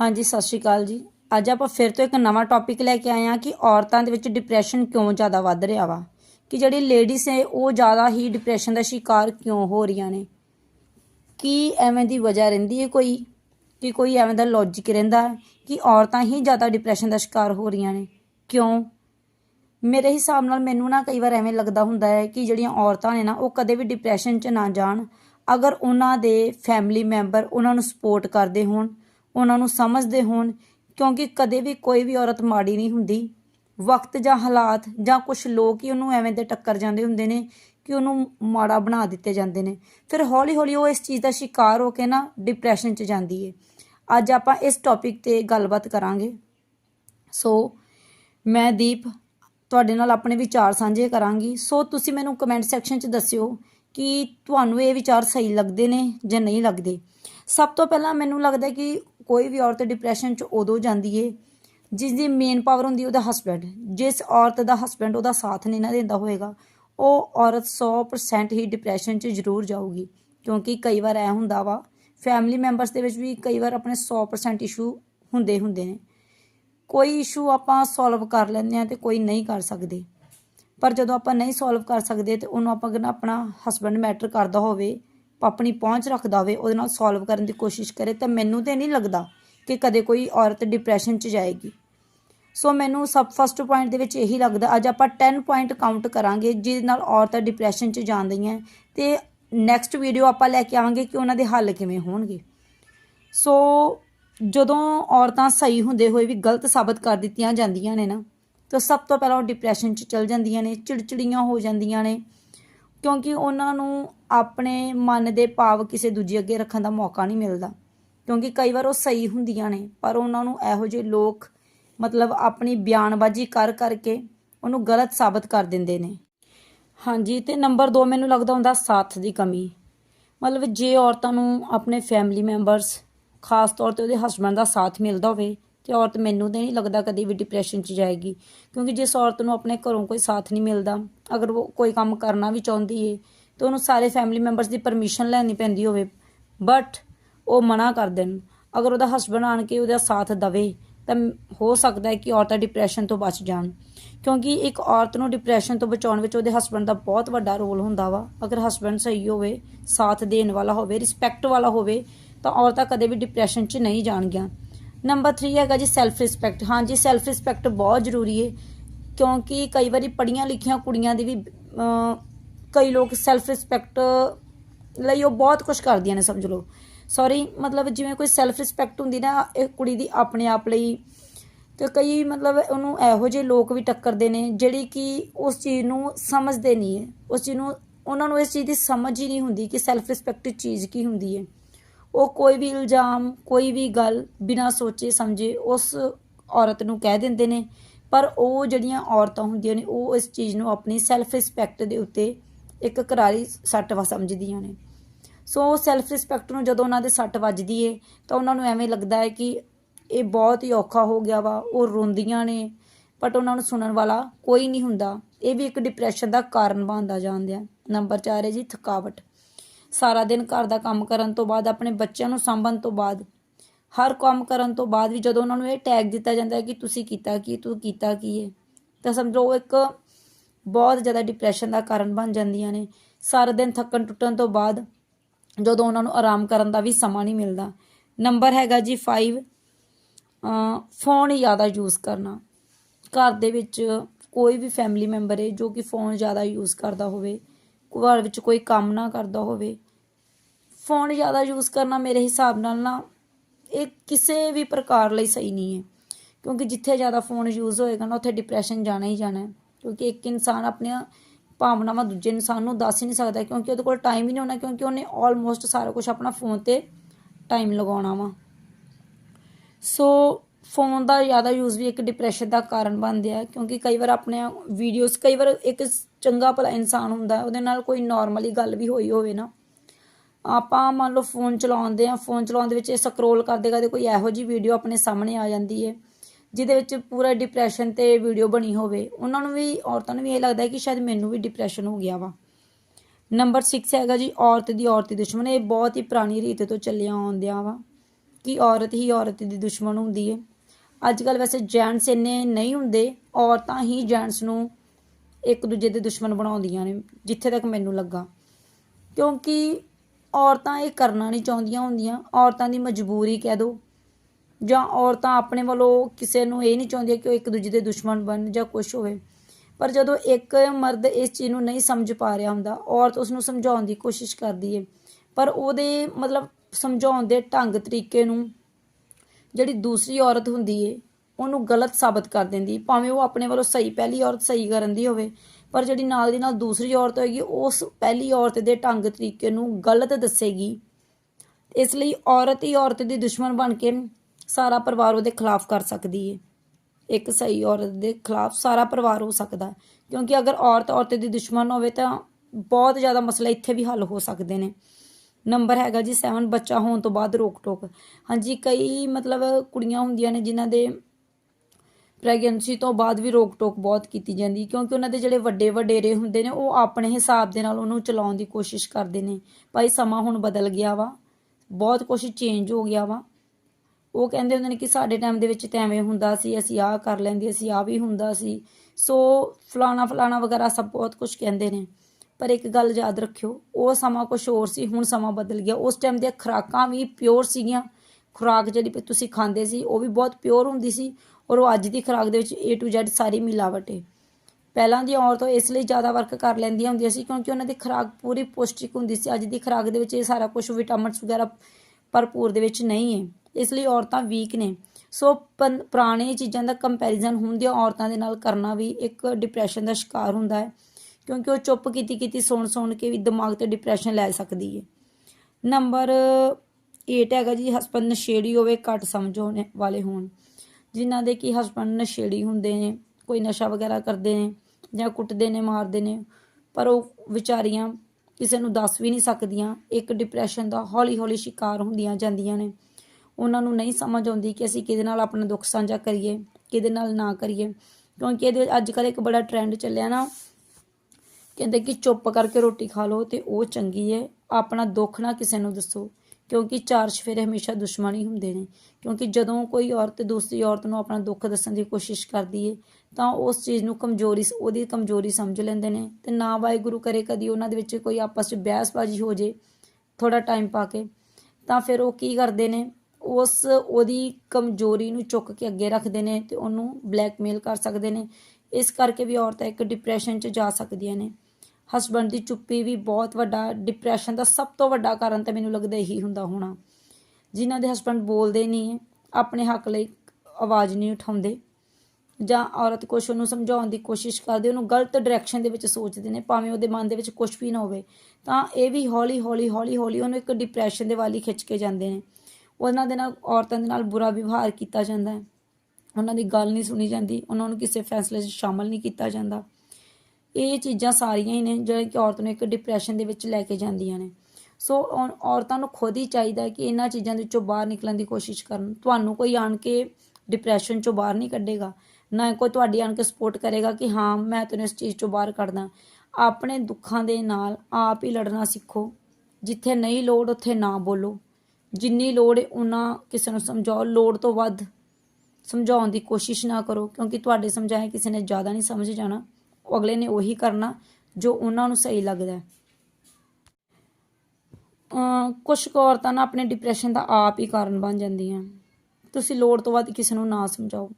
ਹਾਂਜੀ, ਸਤਿ ਸ਼੍ਰੀ ਅਕਾਲ ਜੀ। ਅੱਜ ਆਪਾਂ ਫਿਰ ਤੋਂ ਇੱਕ ਨਵਾਂ ਟੌਪਿਕ ਲੈ ਕੇ ਆਏ ਹਾਂ ਕਿ ਔਰਤਾਂ ਦੇ ਵਿੱਚ ਡਿਪਰੈਸ਼ਨ ਕਿਉਂ ਜ਼ਿਆਦਾ ਵੱਧ ਰਿਹਾ ਵਾ? ਕਿ ਜਿਹੜੀ ਲੇਡੀਜ਼ ਨੇ, ਉਹ ਜ਼ਿਆਦਾ ਹੀ ਡਿਪਰੈਸ਼ਨ ਦਾ ਸ਼ਿਕਾਰ ਕਿਉਂ ਹੋ ਰਹੀਆਂ ਨੇ? ਕੀ ਐਵੇਂ ਦੀ ਵਜ੍ਹਾ ਰਹਿੰਦੀ ਹੈ ਕੋਈ? ਕਿ ਕੋਈ ਐਵੇਂ ਦਾ ਲੌਜੀਕ ਰਹਿੰਦਾ ਕਿ ਔਰਤਾਂ ਹੀ ਜ਼ਿਆਦਾ ਡਿਪਰੈਸ਼ਨ ਦਾ ਸ਼ਿਕਾਰ ਹੋ ਰਹੀਆਂ ਨੇ? ਕਿਉਂ? ਮੇਰੇ ਹਿਸਾਬ ਨਾਲ ਮੈਨੂੰ ਨਾ ਕਈ ਵਾਰ ਐਵੇਂ ਲੱਗਦਾ ਹੁੰਦਾ ਹੈ ਕਿ ਜਿਹੜੀਆਂ ਔਰਤਾਂ ਨੇ ਨਾ, ਉਹ ਕਦੇ ਵੀ ਡਿਪਰੈਸ਼ਨ 'ਚ ਨਾ ਜਾਣ। ਅਗਰ ਉਹਨਾਂ ਦੇ ਫੈਮਿਲੀ ਮੈਂਬਰ ਉਹਨਾਂ ਨੂੰ ਸਪੋਰਟ ਕਰਦੇ ਹੋਣ ਉਹਨਾਂ ਨੂੰ ਸਮਝਦੇ ਹੋਣ, ਕਿਉਂਕਿ ਕਦੇ ਵੀ ਕੋਈ ਵੀ ਔਰਤ ਮਾੜੀ ਨਹੀਂ ਹੁੰਦੀ। ਵਕਤ ਜਾਂ ਹਾਲਾਤ ਜਾਂ ਕੁਝ ਲੋਕ ਹੀ ਉਹਨੂੰ ਐਵੇਂ ਦੇ ਟੱਕਰ ਜਾਂਦੇ ਹੁੰਦੇ ਨੇ ਕਿ ਉਹਨੂੰ ਮਾੜਾ ਬਣਾ ਦਿੱਤੇ ਜਾਂਦੇ ਨੇ। ਫਿਰ ਹੌਲੀ ਹੌਲੀ ਉਹ ਇਸ ਚੀਜ਼ ਦਾ ਸ਼ਿਕਾਰ ਹੋ ਕੇ ਨਾ ਡਿਪਰੈਸ਼ਨ 'ਚ ਜਾਂਦੀ ਏ। ਅੱਜ ਆਪਾਂ ਇਸ ਟੌਪਿਕ ਤੇ ਗੱਲਬਾਤ ਕਰਾਂਗੇ। ਸੋ ਮੈਂ ਦੀਪ, ਤੁਹਾਡੇ ਨਾਲ ਆਪਣੇ ਵਿਚਾਰ ਸਾਂਝੇ ਕਰਾਂਗੀ। ਸੋ ਤੁਸੀਂ ਮੈਨੂੰ ਕਮੈਂਟ ਸੈਕਸ਼ਨ 'ਚ ਦੱਸਿਓ ਕਿ ਤੁਹਾਨੂੰ ਇਹ ਵਿਚਾਰ ਸਹੀ ਲੱਗਦੇ ਨੇ ਜਾਂ ਨਹੀਂ ਲੱਗਦੇ। ਸਭ ਤੋਂ ਪਹਿਲਾਂ ਮੈਨੂੰ ਲੱਗਦਾ ਕਿ ਕੋਈ ਵੀ ਔਰਤ ਡਿਪਰੈਸ਼ਨ 'ਚ ਉਦੋਂ ਜਾਂਦੀ ਏ, ਜਿਸ ਦੀ ਮੇਨ ਪਾਵਰ ਹੁੰਦੀ ਉਹਦਾ ਹਸਬੈਂਡ ਜਿਸ ਔਰਤ ਦਾ ਹਸਬੈਂਡ ਉਹਦਾ ਸਾਥ ਨਹੀਂ ਨਾ ਦਿੰਦਾ ਹੋਏਗਾ, ਉਹ ਔਰਤ 100% ਹੀ ਡਿਪਰੈਸ਼ਨ 'ਚ ਜ਼ਰੂਰ ਜਾਊਗੀ। ਕਿਉਂਕਿ ਕਈ ਵਾਰ ਐ ਹੁੰਦਾ ਵਾ ਫੈਮਿਲੀ ਮੈਂਬਰਸ ਦੇ ਵਿੱਚ ਵੀ ਕਈ ਵਾਰ ਆਪਣੇ 100% ਇਸ਼ੂ ਹੁੰਦੇ ਹੁੰਦੇ ਨੇ। ਕੋਈ ਇਸ਼ੂ ਆਪਾਂ ਸੋਲਵ ਕਰ ਲੈਂਦੇ ਆ ਤੇ ਕੋਈ ਨਹੀਂ ਕਰ ਸਕਦੇ। ਪਰ ਜਦੋਂ ਆਪਾਂ ਨਹੀਂ ਸੋਲਵ ਕਰ ਸਕਦੇ ਤੇ ਉਹਨੂੰ ਆਪਾਂ ਆਪਣਾ ਹਸਬੰਡ ਮੈਟਰ ਕਰਦਾ ਹੋਵੇ ਆਪਣੀ ਪਹੁੰਚ ਰੱਖਦਾ ਹੋਵੇ, ਉਹਦੇ ਨਾਲ ਸੋਲਵ ਕਰਨ ਦੀ ਕੋਸ਼ਿਸ਼ ਕਰੇ, ਤਾਂ ਮੈਨੂੰ ਤੇ ਨਹੀਂ ਲੱਗਦਾ ਕਿ ਕਦੇ ਕੋਈ ਔਰਤ ਡਿਪਰੈਸ਼ਨ 'ਚ ਜਾਏਗੀ। ਸੋ ਮੈਨੂੰ ਸਭ ਫਸਟ ਪੁਆਇੰਟ ਦੇ ਵਿੱਚ ਇਹੀ ਲੱਗਦਾ, ਅੱਜ ਆਪਾਂ 10 ਪੁਆਇੰਟ ਕਾਊਂਟ ਕਰਾਂਗੇ, ਜਿਹਦੇ ਨਾਲ ਔਰਤਾਂ ਡਿਪਰੈਸ਼ਨ 'ਚ ਜਾਂਦੀਆਂ, ਤੇ ਨੈਕਸਟ ਵੀਡੀਓ ਆਪਾਂ ਲੈ ਕੇ ਆਵਾਂਗੇ ਕਿ ਉਹਨਾਂ ਦੇ ਹੱਲ ਕਿਵੇਂ ਹੋਣਗੇ। ਸੋ ਜਦੋਂ ਔਰਤਾਂ ਸਹੀ ਹੁੰਦੇ ਹੋਏ ਵੀ ਗਲਤ ਸਾਬਤ ਕਰ ਦਿੱਤੀਆਂ ਜਾਂਦੀਆਂ ਨੇ ਨਾ, ਤਾਂ ਸਭ ਤੋਂ ਪਹਿਲਾਂ ਉਹ ਡਿਪਰੈਸ਼ਨ 'ਚ ਚਲ ਜਾਂਦੀਆਂ ਨੇ, ਚਿੜਚਿੜੀਆਂ ਹੋ ਜਾਂਦੀਆਂ ਨੇ ਕਿਉਂਕਿ ਉਹਨਾਂ ਨੂੰ ਆਪਣੇ ਮਨ ਦੇ ਭਾਵ ਕਿਸੇ ਦੂਜੇ ਅੱਗੇ ਰੱਖਣ ਦਾ ਮੌਕਾ ਨਹੀਂ ਮਿਲਦਾ। ਕਿਉਂਕਿ ਕਈ ਵਾਰ ਉਹ ਸਹੀ ਹੁੰਦੀਆਂ ਨੇ, ਪਰ ਉਹਨਾਂ ਨੂੰ ਇਹੋ ਜਿਹੇ ਲੋਕ, ਮਤਲਬ ਆਪਣੀ ਬਿਆਨਬਾਜ਼ੀ ਕਰ ਕਰਕੇ ਉਹਨੂੰ ਗਲਤ ਸਾਬਤ ਕਰ ਦਿੰਦੇ ਨੇ। ਹਾਂਜੀ, ਤੇ ਨੰਬਰ 2 ਮੈਨੂੰ ਲੱਗਦਾ ਹੁੰਦਾ ਸਾਥ ਦੀ ਕਮੀ। ਮਤਲਬ ਜੇ ਔਰਤਾਂ ਨੂੰ ਆਪਣੇ ਫੈਮਿਲੀ ਮੈਂਬਰਸ ਖਾਸ ਤੌਰ ਤੇ ਉਹਦੇ ਹਸਬੰਡ ਦਾ ਸਾਥ ਮਿਲਦਾ ਹੋਵੇ, ਤੇ ਔਰਤ ਮੈਨੂੰ ਤਾਂ ਨਹੀਂ ਲੱਗਦਾ ਕਦੀ ਵੀ ਡਿਪਰੈਸ਼ਨ 'ਚ ਜਾਏਗੀ। ਕਿਉਂਕਿ ਜਿਸ ਔਰਤ ਨੂੰ ਆਪਣੇ ਘਰੋਂ ਕੋਈ ਸਾਥ ਨਹੀਂ ਮਿਲਦਾ ਅਗਰ ਉਹ ਕੋਈ ਕੰਮ ਕਰਨਾ ਵੀ ਚਾਹੁੰਦੀ ਏ, ਤਾਂ ਉਹਨੂੰ ਸਾਰੇ ਫੈਮਿਲੀ ਮੈਂਬਰਸ ਦੀ ਪਰਮਿਸ਼ਨ ਲੈਣੀ ਪੈਂਦੀ ਹੋਵੇ ਬਟ ਉਹ ਮਨਾ ਕਰ ਦੇਣ। ਅਗਰ ਉਹਦਾ ਹਸਬੰਡ ਆਣ ਕੇ ਉਹਦਾ ਸਾਥ ਦਵੇ, ਤਾਂ ਹੋ ਸਕਦਾ ਹੈ ਕਿ ਔਰਤਾਂ ਡਿਪਰੈਸ਼ਨ ਤੋਂ ਬਚ ਜਾਣ। ਕਿਉਂਕਿ ਇੱਕ ਔਰਤ ਨੂੰ ਡਿਪਰੈਸ਼ਨ ਤੋਂ ਬਚਾਉਣ ਵਿੱਚ ਉਹਦੇ ਹਸਬੰਡ ਦਾ ਬਹੁਤ ਵੱਡਾ ਰੋਲ ਹੁੰਦਾ ਵਾ। ਅਗਰ ਹਸਬੰਡ ਸਹੀ ਹੋਵੇ, ਸਾਥ ਦੇਣ ਵਾਲਾ ਹੋਵੇ ਰਿਸਪੈਕਟ ਵਾਲਾ ਹੋਵੇ, ਤਾਂ ਔਰਤਾਂ ਕਦੇ ਵੀ ਡਿਪਰੈਸ਼ਨ 'ਚ ਨਹੀਂ ਜਾਣਗੀਆਂ। ਨੰਬਰ 3 ਹੈਗਾ ਜੀ ਸੈਲਫ ਰਿਸਪੈਕਟ ਹਾਂਜੀ ਸੈਲਫ ਰਿਸਪੈਕਟ ਬਹੁਤ ਜ਼ਰੂਰੀ ਹੈ ਕਿਉਂਕਿ ਕਈ ਵਾਰੀ ਪੜੀਆਂ ਲਿਖੀਆਂ ਕੁੜੀਆਂ ਦੀ ਵੀ ਕਈ ਲੋਕ ਸੈਲਫ ਰਿਸਪੈਕਟ ਲਈ ਉਹ ਬਹੁਤ ਕੁਝ ਕਰਦੀਆਂ ਨੇ, ਸਮਝ ਲਓ। ਸੌਰੀ ਮਤਲਬ ਜਿਵੇਂ ਕੋਈ ਸੈਲਫ ਰਿਸਪੈਕਟ ਹੁੰਦੀ ਨਾ, ਇਹ ਕੁੜੀ ਦੀ ਆਪਣੇ ਆਪ ਲਈ, ਤੇ ਕਈ ਮਤਲਬ ਉਹਨੂੰ ਇਹੋ ਜਿਹੇ ਲੋਕ ਵੀ ਟੱਕਰਦੇ ਨੇ, ਜਿਹੜੀ ਕਿ ਉਸ ਚੀਜ਼ ਨੂੰ ਸਮਝਦੇ ਨਹੀਂ ਹੈ। ਉਸ ਚੀਜ਼ ਨੂੰ, ਉਹਨਾਂ ਨੂੰ ਇਸ ਚੀਜ਼ ਦੀ ਸਮਝ ਹੀ ਨਹੀਂ ਹੁੰਦੀ ਕਿ ਸੈਲਫ ਰਿਸਪੈਕਟ ਚੀਜ਼ ਕੀ ਹੁੰਦੀ ਹੈ। ਉਹ ਕੋਈ ਵੀ ਇਲਜ਼ਾਮ, ਕੋਈ ਵੀ ਗੱਲ ਬਿਨਾਂ ਸੋਚੇ, ਸਮਝੇ ਉਸ ਔਰਤ ਨੂੰ ਕਹਿ ਦਿੰਦੇ ਨੇ ਪਰ ਉਹ ਜਿਹੜੀਆਂ ਔਰਤਾਂ ਹੁੰਦੀਆਂ ਨੇ, ਉਹ ਇਸ ਚੀਜ਼ ਨੂੰ ਆਪਣੀ ਸੈਲਫ ਰਿਸਪੈਕਟ ਦੇ ਉੱਤੇ ਇੱਕ ਕਰਾਰੀ ਸੱਟ ਵਾ ਸਮਝਦੀਆਂ ਨੇ। ਸੋ ਸੈਲਫ ਰਿਸਪੈਕਟ ਨੂੰ ਜਦੋਂ ਉਹਨਾਂ ਦੇ ਸੱਟ ਵੱਜਦੀ ਏ, ਤਾਂ ਉਹਨਾਂ ਨੂੰ ਐਵੇਂ ਲੱਗਦਾ ਹੈ ਕਿ ਇਹ ਬਹੁਤ ਹੀ ਔਖਾ ਹੋ ਗਿਆ ਵਾ, ਉਹ ਰੋਂਦੀਆਂ ਨੇ ਬਟ ਉਹਨਾਂ ਨੂੰ ਸੁਣਨ ਵਾਲਾ ਕੋਈ ਨਹੀਂ ਹੁੰਦਾ। ਇਹ ਵੀ ਇੱਕ ਡਿਪਰੈਸ਼ਨ ਦਾ ਕਾਰਨ ਬਣਦਾ ਜਾਂਦਾ ਨੰਬਰ 4 ਹੈ ਜੀ ਥਕਾਵਟ। ਸਾਰਾ ਦਿਨ ਘਰ ਦਾ ਕੰਮ ਕਰਨ ਤੋਂ ਬਾਅਦ, ਆਪਣੇ ਬੱਚਿਆਂ ਨੂੰ ਸਾਂਭਣ ਤੋਂ ਬਾਅਦ ਹਰ ਕੰਮ ਕਰਨ ਤੋਂ ਬਾਅਦ ਵੀ ਜਦੋਂ ਉਹਨਾਂ ਨੂੰ ਇਹ ਟੈਗ ਦਿੱਤਾ ਜਾਂਦਾ ਹੈ ਕਿ ਤੁਸੀਂ ਕੀਤਾ ਕੀ, ਤੂੰ ਕੀਤਾ ਕੀ ਹੈ, ਤਾਂ ਸਮਝੋ ਉਹ ਇੱਕ ਬਹੁਤ ਜ਼ਿਆਦਾ ਡਿਪਰੈਸ਼ਨ ਦਾ ਕਾਰਨ ਬਣ ਜਾਂਦੀਆਂ ਨੇ। ਸਾਰਾ ਦਿਨ ਥੱਕਣ ਟੁੱਟਣ ਤੋਂ ਬਾਅਦ ਜਦੋਂ ਉਹਨਾਂ ਨੂੰ ਆਰਾਮ ਕਰਨ ਦਾ ਵੀ ਸਮਾਂ ਨਹੀਂ ਮਿਲਦਾ। ਨੰਬਰ ਹੈਗਾ ਜੀ 5 ਫੋਨ ਜ਼ਿਆਦਾ ਯੂਜ਼ ਕਰਨਾ। ਘਰ ਦੇ ਵਿੱਚ ਕੋਈ ਵੀ ਫੈਮਿਲੀ ਮੈਂਬਰ ਹੈ ਜੋ ਕਿ ਫੋਨ ਜ਼ਿਆਦਾ ਯੂਜ਼ ਕਰਦਾ ਹੋਵੇ, ਘਰ ਵਿੱਚ ਕੋਈ ਕੰਮ ਨਾ ਕਰਦਾ ਹੋਵੇ ਫੋਨ ਜ਼ਿਆਦਾ ਯੂਜ਼ ਕਰਨਾ ਮੇਰੇ ਹਿਸਾਬ ਨਾਲ ਨਾ ਇਹ ਕਿਸੇ ਵੀ ਪ੍ਰਕਾਰ ਲਈ ਸਹੀ ਨਹੀਂ ਹੈ। ਕਿਉਂਕਿ ਜਿੱਥੇ ਜ਼ਿਆਦਾ ਫੋਨ ਯੂਜ਼ ਹੋਏਗਾ ਨਾ, ਉੱਥੇ ਡਿਪਰੈਸ਼ਨ ਜਾਣਾ ਹੀ ਜਾਣਾ ਕਿਉਂਕਿ ਇੱਕ ਇਨਸਾਨ ਆਪਣੀਆਂ ਭਾਵਨਾਵਾਂ ਦੂਜੇ ਇਨਸਾਨ ਨੂੰ ਦੱਸ ਹੀ ਨਹੀਂ ਸਕਦਾ, ਕਿਉਂਕਿ ਉਹਦੇ ਕੋਲ ਟਾਈਮ ਹੀ ਨਹੀਂ ਹੋਣਾ, ਕਿਉਂਕਿ ਉਹਨੇ ਆਲਮੋਸਟ ਸਾਰਾ ਕੁਝ ਆਪਣਾ ਫੋਨ ਤੇ ਟਾਈਮ ਲਗਾਉਣਾ ਵਾ। ਸੋ ਫੋਨ ਦਾ ਜ਼ਿਆਦਾ ਯੂਜ਼ ਵੀ ਇੱਕ ਡਿਪਰੈਸ਼ਨ ਦਾ ਕਾਰਨ ਬਣਦਿਆ ਹੈ, ਕਿਉਂਕਿ ਕਈ ਵਾਰ ਆਪਣੇ ਵੀਡੀਓਜ਼ ਕਈ ਵਾਰ ਇੱਕ ਚੰਗਾ ਭਲਾ ਇਨਸਾਨ ਹੁੰਦਾ ਉਹਦੇ ਨਾਲ ਕੋਈ ਨਾਰਮਲੀ ਗੱਲ ਵੀ ਹੋਈ ਹੋਵੇ ਨਾ ਆਪਾਂ ਮੰਨ ਲਓ ਫੋਨ ਚਲਾਉਂਦੇ ਆ ਫੋਨ ਚਲਾਉਣ ਦੇ ਵਿੱਚ ਇਹ ਸਕਰੋਲ ਕਰਦੇ ਕਰਦੇ ਕੋਈ ਇਹੋ ਜੀ ਵੀਡੀਓ ਆਪਣੇ ਸਾਹਮਣੇ ਆ ਜਾਂਦੀ ਹੈ, ਜਿਹਦੇ ਵਿੱਚ ਪੂਰਾ ਡਿਪਰੈਸ਼ਨ ਤੇ ਵੀਡੀਓ ਬਣੀ ਹੋਵੇ। ਉਹਨਾਂ ਨੂੰ ਵੀ, ਔਰਤਾਂ ਨੂੰ ਵੀ ਇਹ ਲੱਗਦਾ ਕਿ ਸ਼ਾਇਦ ਮੈਨੂੰ ਵੀ ਡਿਪਰੈਸ਼ਨ ਹੋ ਗਿਆ ਵਾ। ਨੰਬਰ 6 ਹੈਗਾ ਜੀ, ਔਰਤ ਦੀ ਔਰਤ ਦੀ ਦੁਸ਼ਮਣ। ਇਹ ਬਹੁਤ ਹੀ ਪੁਰਾਣੀ ਰੀਤ ਤੋਂ ਚੱਲਿਆ ਆਉਂਦਿਆ ਵਾ ਕਿ ਔਰਤ ਹੀ ਔਰਤ ਦੀ ਦੁਸ਼ਮਣ ਹੁੰਦੀ ਹੈ। ਅੱਜ ਕੱਲ ਵੈਸੇ ਜੈਂਟਸ ਇੰਨੇ ਨਹੀਂ ਹੁੰਦੇ, ਔਰਤਾਂ ਹੀ ਜੈਂਟਸ ਨੂੰ ਇੱਕ ਦੂਜੇ ਦੇ ਦੁਸ਼ਮਣ ਬਣਾਉਂਦੀਆਂ ਨੇ, ਜਿੱਥੇ ਤੱਕ ਮੈਨੂੰ ਲੱਗਾ। ਕਿਉਂਕਿ ਔਰਤਾਂ ਇਹ ਕਰਨਾ ਨਹੀਂ ਚਾਹੁੰਦੀਆਂ ਹੁੰਦੀਆਂ। ਔਰਤਾਂ ਦੀ ਮਜਬੂਰੀ ਕਹਿ ਦੋ। ਜਾਂ ਔਰਤਾਂ ਆਪਣੇ ਵੱਲੋਂ ਕਿਸੇ ਨੂੰ ਇਹ ਨਹੀਂ ਚਾਹੁੰਦੀਆਂ ਕਿ ਉਹ ਇੱਕ ਦੂਜੇ ਦੇ ਦੁਸ਼ਮਣ ਬਣਨ ਜਾਂ ਕੁਝ ਹੋਵੇ। ਪਰ ਜਦੋਂ ਇੱਕ ਮਰਦ ਇਸ ਚੀਜ਼ ਨੂੰ ਨਹੀਂ ਸਮਝ ਪਾ ਰਿਹਾ ਹੁੰਦਾ, ਔਰਤ ਉਸ ਨੂੰ ਸਮਝਾਉਣ ਦੀ ਕੋਸ਼ਿਸ਼ ਕਰਦੀ ਹੈ ਪਰ ਉਹਦੇ ਮਤਲਬ ਸਮਝਾਉਣ ਦੇ ਢੰਗ ਤਰੀਕੇ ਨੂੰ ਜਿਹੜੀ ਦੂਸਰੀ ਔਰਤ ਹੁੰਦੀ ਏ, ਉਹਨੂੰ ਗਲਤ ਸਾਬਤ ਕਰ ਦਿੰਦੀ। ਭਾਵੇਂ ਉਹ ਆਪਣੇ ਵੱਲੋਂ ਸਹੀ, ਪਹਿਲੀ ਔਰਤ ਸਹੀ ਕਰਨ ਦੀ ਹੋਵੇ ਪਰ ਜਿਹੜੀ ਨਾਲ ਦੀ ਨਾਲ ਦੂਸਰੀ ਔਰਤ ਹੋਏਗੀ, ਉਸ ਪਹਿਲੀ ਔਰਤ ਦੇ ਢੰਗ ਤਰੀਕੇ ਨੂੰ ਗਲਤ ਦੱਸੇਗੀ। ਇਸ ਲਈ ਔਰਤ ਹੀ ਔਰਤ ਦੀ ਦੁਸ਼ਮਣ ਬਣ ਕੇ ਸਾਰਾ ਪਰਿਵਾਰ ਉਹਦੇ ਖਿਲਾਫ ਕਰ ਸਕਦੀ ਹੈ ਇੱਕ ਸਹੀ ਔਰਤ ਦੇ ਖਿਲਾਫ ਸਾਰਾ ਪਰਿਵਾਰ ਹੋ ਸਕਦਾ ਕਿਉਂਕਿ ਅਗਰ ਔਰਤ ਔਰਤ ਦੀ ਦੁਸ਼ਮਣ ਹੋਵੇ ਤਾਂ ਬਹੁਤ ਜ਼ਿਆਦਾ ਮਸਲਾ ਇੱਥੇ ਵੀ ਹੱਲ ਹੋ ਸਕਦੇ ਨੇ। ਨੰਬਰ ਹੈਗਾ ਜੀ 7 ਬੱਚਾ ਹੋਣ ਤੋਂ ਬਾਅਦ ਰੋਕ ਟੋਕ ਹਾਂਜੀ, ਕਈ ਮਤਲਬ ਕੁੜੀਆਂ ਹੁੰਦੀਆਂ ਨੇ ਜਿਨ੍ਹਾਂ ਦੇ ਪ੍ਰੈਗਨੈਂਸੀ ਤੋਂ ਬਾਅਦ ਵੀ ਰੋਕ ਟੋਕ ਬਹੁਤ ਕੀਤੀ ਜਾਂਦੀ ਕਿਉਂਕਿ ਉਹਨਾਂ ਦੇ ਜਿਹੜੇ ਵੱਡੇ ਵਡੇਰੇ ਹੁੰਦੇ ਨੇ, ਉਹ ਆਪਣੇ ਹਿਸਾਬ ਦੇ ਨਾਲ ਉਹਨੂੰ ਚਲਾਉਣ ਦੀ ਕੋਸ਼ਿਸ਼ ਕਰਦੇ ਨੇ। ਭਾਈ ਸਮਾਂ ਹੁਣ ਬਦਲ ਗਿਆ ਵਾ, ਬਹੁਤ ਕੁਝ ਚੇਂਜ ਹੋ ਗਿਆ ਵਾ। ਉਹ ਕਹਿੰਦੇ ਹੁੰਦੇ ਨੇ ਕਿ ਸਾਡੇ ਟਾਈਮ ਦੇ ਵਿੱਚ ਤਾਂ ਐਵੇਂ ਹੁੰਦਾ ਸੀ, ਅਸੀਂ ਆਹ ਕਰ ਲੈਂਦੇ, ਅਸੀਂ ਆਹ ਵੀ ਹੁੰਦਾ ਸੀ। ਸੋ ਫਲਾਣਾ ਫਲਾਣਾ ਵਗੈਰਾ ਸਭ ਬਹੁਤ ਕੁਝ ਕਹਿੰਦੇ ਨੇ। ਪਰ ਇੱਕ ਗੱਲ ਯਾਦ ਰੱਖਿਓ, ਉਹ ਸਮਾਂ ਕੁਝ ਹੋਰ ਸੀ, ਹੁਣ ਸਮਾਂ ਬਦਲ ਗਿਆ। ਉਸ ਟਾਈਮ ਦੀਆਂ ਖੁਰਾਕਾਂ ਵੀ ਪਿਓਰ ਸੀਗੀਆਂ। ਖੁਰਾਕ ਜਿਹੜੀ ਤੁਸੀਂ ਖਾਂਦੇ ਸੀ, ਉਹ ਵੀ ਬਹੁਤ ਪਿਓਰ ਹੁੰਦੀ ਸੀ। ਔਰ ਉਹ ਅੱਜ ਦੀ ਖੁਰਾਕ ਦੇ ਵਿੱਚ A to Z ਸਾਰੀ ਮਿਲਾਵਟ ਹੈ ਪਹਿਲਾਂ ਦੀਆਂ ਔਰਤਾਂ ਇਸ ਲਈ ਜ਼ਿਆਦਾ ਵਰਕ ਕਰ ਲੈਂਦੀਆਂ ਹੁੰਦੀਆਂ ਸੀ ਕਿਉਂਕਿ ਉਹਨਾਂ ਦੀ ਖੁਰਾਕ ਪੂਰੀ ਪੌਸ਼ਟਿਕ ਹੁੰਦੀ ਸੀ। ਅੱਜ ਦੀ ਖੁਰਾਕ ਦੇ ਵਿੱਚ ਇਹ ਸਾਰਾ ਕੁਝ ਵਿਟਾਮਿਨਸ ਵਗੈਰਾ ਭਰਪੂਰ ਦੇ ਵਿੱਚ ਨਹੀਂ ਹੈ ਇਸ ਲਈ ਔਰਤਾਂ ਵੀਕ ਨੇ। ਸੋ ਪੰ- ਪੁਰਾਣੇ ਚੀਜ਼ਾਂ ਦਾ ਕੰਪੈਰੀਜ਼ਨ ਹੁਣ ਔਰਤਾਂ ਦੇ ਨਾਲ ਕਰਨਾ ਵੀ ਇੱਕ ਡਿਪਰੈਸ਼ਨ ਦਾ ਸ਼ਿਕਾਰ ਹੁੰਦਾ ਹੈ। ਕਿਉਂਕਿ ਉਹ ਚੁੱਪ ਕੀਤੀ ਕੀਤੀ ਸੁਣ ਸੁਣ ਕੇ ਵੀ ਦਿਮਾਗ ਤੇ ਡਿਪਰੈਸ਼ਨ ਲੈ ਸਕਦੀ ਹੈ ਨੰਬਰ 8 ਹੈਗਾ ਜੀ ਹਸਬੰਦ ਨਸ਼ੇੜੀ ਹੋਵੇ, ਘੱਟ ਸਮਝ ਹੋਣੇ ਵਾਲੇ ਹੋਣ। ਜਿਨ੍ਹਾਂ ਦੇ ਕਿ ਹਸਬੰਡ ਨਸ਼ੇੜੀ ਹੁੰਦੇ ਨੇ, ਕੋਈ ਨਸ਼ਾ ਵਗੈਰਾ ਕਰਦੇ ਨੇ ਜਾਂ ਕੁੱਟਦੇ ਨੇ, ਮਾਰਦੇ ਨੇ, ਪਰ ਉਹ ਵਿਚਾਰੀਆਂ ਕਿਸੇ ਨੂੰ ਦੱਸ ਵੀ ਨਹੀਂ ਸਕਦੀਆਂ, ਇੱਕ ਡਿਪਰੈਸ਼ਨ ਦਾ ਹੌਲੀ ਹੌਲੀ ਸ਼ਿਕਾਰ ਹੁੰਦੀਆਂ ਜਾਂਦੀਆਂ ਨੇ। ਉਹਨਾਂ ਨੂੰ ਨਹੀਂ ਸਮਝ ਆਉਂਦੀ ਕਿ ਅਸੀਂ ਕਿਹਦੇ ਨਾਲ ਆਪਣਾ ਦੁੱਖ ਸਾਂਝਾ ਕਰੀਏ, ਕਿਹਦੇ ਨਾਲ ਨਾ ਕਰੀਏ। ਕਿਉਂਕਿ ਇਹਦੇ ਅੱਜ ਕੱਲ੍ਹ ਇੱਕ ਬੜਾ ਟ੍ਰੈਂਡ ਚੱਲਿਆ ਨਾ, ਕਹਿੰਦੇ ਕਿ ਚੁੱਪ ਕਰਕੇ ਰੋਟੀ ਖਾ ਲਓ ਤੇ ਉਹ ਚੰਗੀ ਹੈ, ਆਪਣਾ ਦੁੱਖ ਨਾ ਕਿਸੇ ਨੂੰ ਦੱਸੋ। ਕਿਉਂਕਿ ਚਾਰ ਚਫੇਰੇ ਹਮੇਸ਼ਾ ਦੁਸ਼ਮਣ ਹੀ ਹੁੰਦੇ ਨੇ। ਕਿਉਂਕਿ ਜਦੋਂ ਕੋਈ ਔਰਤ ਦੂਸਰੀ ਔਰਤ ਨੂੰ ਆਪਣਾ ਦੁੱਖ ਦੱਸਣ ਦੀ ਕੋਸ਼ਿਸ਼ ਕਰਦੀ ਹੈ ਤਾਂ ਉਸ ਚੀਜ਼ ਨੂੰ ਕਮਜ਼ੋਰੀ ਉਹਦੀ ਕਮਜ਼ੋਰੀ ਸਮਝ ਲੈਂਦੇ ਨੇ। ਤੇ ਨਾ ਵਾਹਿਗੁਰੂ ਕਰੇ ਕਦੀ ਉਹਨਾਂ ਦੇ ਵਿੱਚ ਕੋਈ ਆਪਸ ਵਿੱਚ ਬਹਿਸਬਾਜ਼ੀ ਹੋ ਜੇ ਥੋੜਾ ਟਾਈਮ ਪਾ ਕੇ, ਤਾਂ ਫਿਰ ਉਹ ਕੀ ਕਰਦੇ ਨੇ? ਉਸ ਉਹਦੀ ਕਮਜ਼ੋਰੀ ਨੂੰ ਚੁੱਕ ਕੇ ਅੱਗੇ ਰੱਖਦੇ ਨੇ ਤੇ ਉਹਨੂੰ ਬਲੈਕਮੇਲ ਕਰ ਸਕਦੇ ਨੇ। ਇਸ ਕਰਕੇ ਵੀ ਔਰਤਾਂ ਇੱਕ ਡਿਪਰੈਸ਼ਨ 'ਚ ਜਾ ਸਕਦੀਆਂ ਨੇ। ਹਸਬੰਡ ਦੀ ਚੁੱਪੀ ਵੀ ਬਹੁਤ ਵੱਡਾ ਡਿਪਰੈਸ਼ਨ ਦਾ ਸਭ ਤੋਂ ਵੱਡਾ ਕਾਰਨ ਤਾਂ ਮੈਨੂੰ ਲੱਗਦਾ ਇਹੀ ਹੁੰਦਾ ਹੋਣਾ। ਜਿਨ੍ਹਾਂ ਦੇ ਹਸਬੰਡ ਬੋਲਦੇ ਨਹੀਂ ਹੈ ਆਪਣੇ ਹੱਕ ਲਈ ਆਵਾਜ਼ ਨਹੀਂ ਉਠਾਉਂਦੇ ਜਾਂ ਔਰਤ ਕੁਛ ਉਹਨੂੰ ਸਮਝਾਉਣ ਦੀ ਕੋਸ਼ਿਸ਼ ਕਰਦੇ, ਉਹਨੂੰ ਗਲਤ ਡਾਇਰੈਕਸ਼ਨ ਦੇ ਵਿੱਚ ਸੋਚਦੇ ਨੇ, ਭਾਵੇਂ ਉਹਦੇ ਮਨ ਦੇ ਵਿੱਚ ਕੁਝ ਵੀ ਨਾ ਹੋਵੇ, ਤਾਂ ਇਹ ਵੀ ਹੌਲੀ ਹੌਲੀ ਹੌਲੀ ਹੌਲੀ ਉਹਨੂੰ ਇੱਕ ਡਿਪਰੈਸ਼ਨ ਦੇ ਵੱਲ ਹੀ ਖਿੱਚ ਕੇ ਜਾਂਦੇ ਨੇ। ਉਹਨਾਂ ਦੇ ਨਾਲ, ਔਰਤਾਂ ਦੇ ਨਾਲ ਬੁਰਾ ਵਿਵਹਾਰ ਕੀਤਾ ਜਾਂਦਾ ਹੈ। ਉਹਨਾਂ ਦੀ ਗੱਲ ਨਹੀਂ ਸੁਣੀ ਜਾਂਦੀ, ਉਹਨਾਂ ਨੂੰ ਕਿਸੇ ਫੈਸਲੇ 'ਚ ਸ਼ਾਮਲ ਨਹੀਂ ਕੀਤਾ ਜਾਂਦਾ। ਇਹ ਚੀਜ਼ਾਂ ਸਾਰੀਆਂ ਹੀ ਨੇ ਜਿਹੜੀਆਂ ਕਿ ਔਰਤ ਨੂੰ ਇੱਕ ਡਿਪਰੈਸ਼ਨ ਦੇ ਵਿੱਚ ਲੈ ਕੇ ਜਾਂਦੀਆਂ ਨੇ। ਸੋ ਔ- ਔਰਤਾਂ ਨੂੰ ਖੁਦ ਹੀ ਚਾਹੀਦਾ ਕਿ ਇਹਨਾਂ ਚੀਜ਼ਾਂ ਦੇ ਵਿੱਚੋਂ ਬਾਹਰ ਨਿਕਲਣ ਦੀ ਕੋਸ਼ਿਸ਼ ਕਰਨ। ਤੁਹਾਨੂੰ ਕੋਈ ਆਣ ਕੇ ਡਿਪਰੈਸ਼ਨ ਚੋਂ ਬਾਹਰ ਨਹੀਂ ਕੱਢੇਗਾ। ਨਾ ਕੋਈ ਤੁਹਾਡੀ ਆਣ ਕੇ ਸਪੋਰਟ ਕਰੇਗਾ ਕਿ ਹਾਂ, ਮੈਂ ਤੈਨੂੰ ਇਸ ਚੀਜ਼ ਚੋਂ ਬਾਹਰ ਕੱਢਦਾ। ਆਪਣੇ ਦੁੱਖਾਂ ਦੇ ਨਾਲ ਆਪ ਹੀ ਲੜਨਾ ਸਿੱਖੋ। ਜਿੱਥੇ ਨਹੀਂ ਲੋੜ, ਉੱਥੇ ਨਾ ਬੋਲੋ। ਜਿੰਨੀ ਲੋੜ ਹੈ ਉਨਾ ਕਿਸੇ ਨੂੰ ਸਮਝਾਓ। ਲੋੜ ਤੋਂ ਵੱਧ ਸਮਝਾਉਣ ਦੀ ਕੋਸ਼ਿਸ਼ ਨਾ ਕਰੋ, ਕਿਉਂਕਿ ਤੁਹਾਡੇ ਸਮਝਾਏ ਕਿਸੇ ਨੇ ਜ਼ਿਆਦਾ ਨਹੀਂ ਸਮਝ ਜਾਣਾ। ਅਗਲੇ ਨੇ ਉਹੀ ਕਰਨਾ ਜੋ ਉਹਨਾਂ ਨੂੰ ਸਹੀ ਲੱਗਦਾ ਹੈ। ਕੁਝ ਕੁ ਔਰਤਾਂ ਨਾ ਆਪਣੇ ਡਿਪਰੈਸ਼ਨ ਦਾ ਆਪ ਹੀ ਕਾਰਨ ਬਣ ਜਾਂਦੀਆਂ। ਤੁਸੀਂ ਲੋੜ ਤੋਂ ਵੱਧ ਕਿਸੇ ਨੂੰ ਨਾ ਸਮਝਾਓ।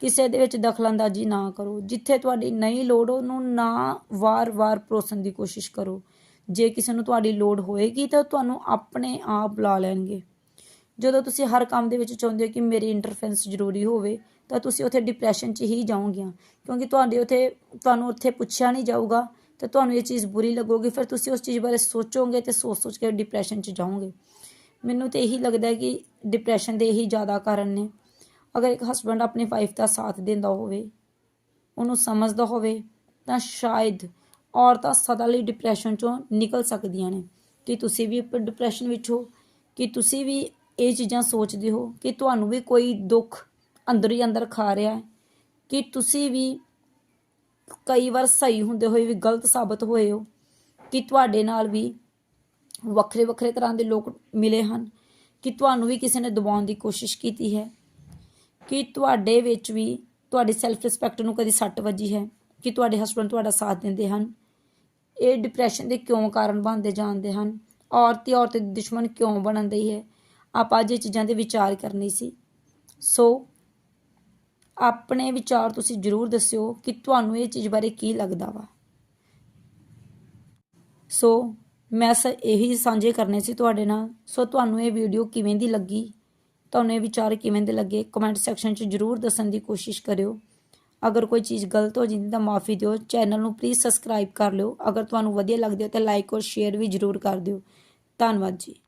ਕਿਸੇ ਦੇ ਵਿੱਚ ਦਖਲਅੰਦਾਜ਼ੀ ਨਾ ਕਰੋ। ਜਿੱਥੇ ਤੁਹਾਡੀ ਨਹੀਂ ਲੋੜ, ਉਹਨੂੰ ਨਾ ਵਾਰ-ਵਾਰ ਪਰੋਸਣ ਦੀ ਕੋਸ਼ਿਸ਼ ਕਰੋ। ਜੇ ਕਿਸੇ ਨੂੰ ਤੁਹਾਡੀ ਲੋੜ ਹੋਏਗੀ, ਤਾਂ ਤੁਹਾਨੂੰ ਆਪਣੇ ਆਪ ਬੁਲਾ ਲੈਣਗੇ। ਜਦੋਂ ਤੁਸੀਂ ਹਰ ਕੰਮ ਦੇ ਵਿੱਚ ਚਾਹੁੰਦੇ ਹੋ ਕਿ ਮੇਰੀ ਇੰਟਰਫੈਂਸ ਜ਼ਰੂਰੀ ਹੋਵੇ ਤਾਂ ਤੁਸੀਂ ਉੱਥੇ ਡਿਪਰੈਸ਼ਨ 'ਚ ਹੀ ਜਾਓਗੀਆਂ। ਕਿਉਂਕਿ ਤੁਹਾਡੇ ਉੱਥੇ, ਤੁਹਾਨੂੰ ਉੱਥੇ ਪੁੱਛਿਆ ਨਹੀਂ ਜਾਊਗਾ, ਤੇ ਤੁਹਾਨੂੰ ਇਹ ਚੀਜ਼ ਬੁਰੀ ਲੱਗੂਗੀ। ਫਿਰ ਤੁਸੀਂ ਉਸ ਚੀਜ਼ ਬਾਰੇ ਸੋਚੋਗੇ ਤੇ ਸੋਚ-ਸੋਚ ਕੇ ਡਿਪਰੈਸ਼ਨ 'ਚ ਜਾਓਗੇ। ਮੈਨੂੰ ਤੇ ਇਹੀ ਲੱਗਦਾ ਹੈ ਕਿ ਡਿਪਰੈਸ਼ਨ ਦੇ ਇਹੀ ਜ਼ਿਆਦਾ ਕਾਰਨ ਨੇ। ਅਗਰ ਇੱਕ ਹਸਬੰਡ ਆਪਣੀ ਵਾਈਫ ਦਾ ਸਾਥ ਦਿੰਦਾ ਹੋਵੇ, ਉਹਨੂੰ ਸਮਝਦਾ ਹੋਵੇ, ਤਾਂ ਸ਼ਾਇਦ ਔਰਤਾਂ ਸਦਾ ਲਈ ਡਿਪਰੈਸ਼ਨ ਚੋਂ ਨਿਕਲ ਸਕਦੀਆਂ ਨੇ। ਕਿ ਤੁਸੀਂ ਵੀ ਡਿਪਰੈਸ਼ਨ ਵਿੱਚ ਹੋ? ਕਿ ਤੁਸੀਂ ਵੀ ਇਹ ਚੀਜ਼ਾਂ ਸੋਚਦੇ ਹੋ? ਕਿ ਤੁਹਾਨੂੰ ਵੀ ਕੋਈ ਦੁੱਖ ਅੰਦਰ ਹੀ ਅੰਦਰ ਖਾ ਰਿਹਾ ਹੈ, ਕਿ ਤੁਸੀਂ ਵੀ ਕਈ ਵਾਰ ਸਹੀ ਹੁੰਦੇ ਹੋਏ ਵੀ ਗਲਤ ਸਾਬਤ ਹੋਏ ਹੋ, ਕਿ ਤੁਹਾਡੇ ਨਾਲ ਵੀ ਵੱਖਰੇ ਵੱਖਰੇ ਤਰ੍ਹਾਂ ਦੇ ਲੋਕ ਮਿਲੇ ਹਨ, ਕਿ ਤੁਹਾਨੂੰ ਵੀ ਕਿਸੇ ਨੇ ਦਬਾਉਣ ਦੀ ਕੋਸ਼ਿਸ਼ ਕੀਤੀ ਹੈ, ਕਿ ਤੁਹਾਡੇ ਵਿੱਚ ਵੀ ਤੁਹਾਡੀ ਸੈਲਫ ਰਿਸਪੈਕਟ ਨੂੰ ਕਦੀ ਸੱਟ ਵੱਜੀ ਹੈ, ਕਿ ਤੁਹਾਡੇ ਹਸਬੰਡ ਤੁਹਾਡਾ ਸਾਥ ਦਿੰਦੇ ਹਨ। ਇਹ ਡਿਪਰੈਸ਼ਨ ਦੇ ਕਿਉਂ ਕਾਰਨ ਬਣਦੇ ਜਾਂਦੇ ਹਨ? ਔਰਤ ਹੀ ਔਰਤ ਦੀ ਦੁਸ਼ਮਣ ਕਿਉਂ ਬਣਨ ਦੀ ਹੈ? ਆਪਾਂ ਅੱਜ ਇਹ ਚੀਜ਼ਾਂ ਦੇ ਵਿਚਾਰ ਕਰਨੀ ਸੀ। ਸੋ ਆਪਣੇ ਵਿਚਾਰ ਤੁਸੀਂ ਜਰੂਰ ਦੱਸਿਓ ਕਿ ਤੁਹਾਨੂੰ ਇਹ ਚੀਜ਼ ਬਾਰੇ ਕੀ ਲੱਗਦਾ ਵਾ। ਸੋ ਮੈਂ ਸ ਇਹੀ ਸਾਂਝੇ ਕਰਨੇ ਸੀ ਤੁਹਾਡੇ ਨਾਲ। ਸੋ ਤੁਹਾਨੂੰ ਇਹ ਵੀਡੀਓ ਕਿਵੇਂ ਦੀ ਲੱਗੀ? ਤੁਹਾਨੂੰ ਇਹ ਵਿਚਾਰ ਕਿਵੇਂ ਦੇ ਲੱਗੇ? ਕਮੈਂਟ ਸੈਕਸ਼ਨ 'ਚ ਜਰੂਰ ਦੱਸਣ ਦੀ ਕੋਸ਼ਿਸ਼ ਕਰਿਓ। ਅਗਰ ਕੋਈ ਚੀਜ਼ ਗਲਤ ਹੋ ਜਾਂਦੀ ਤਾਂ ਮਾਫੀ ਦਿਓ। ਚੈਨਲ ਨੂੰ ਪਲੀਜ਼ ਸਬਸਕ੍ਰਾਈਬ ਕਰ ਲਿਓ। ਅਗਰ ਤੁਹਾਨੂੰ ਵਧੀਆ ਲੱਗਦੀ ਹੋ ਤਾਂ ਲਾਈਕ ਔਰ ਸ਼ੇਅਰ ਵੀ ਜਰੂਰ ਕਰ ਦਿਓ। ਧੰਨਵਾਦ ਜੀ।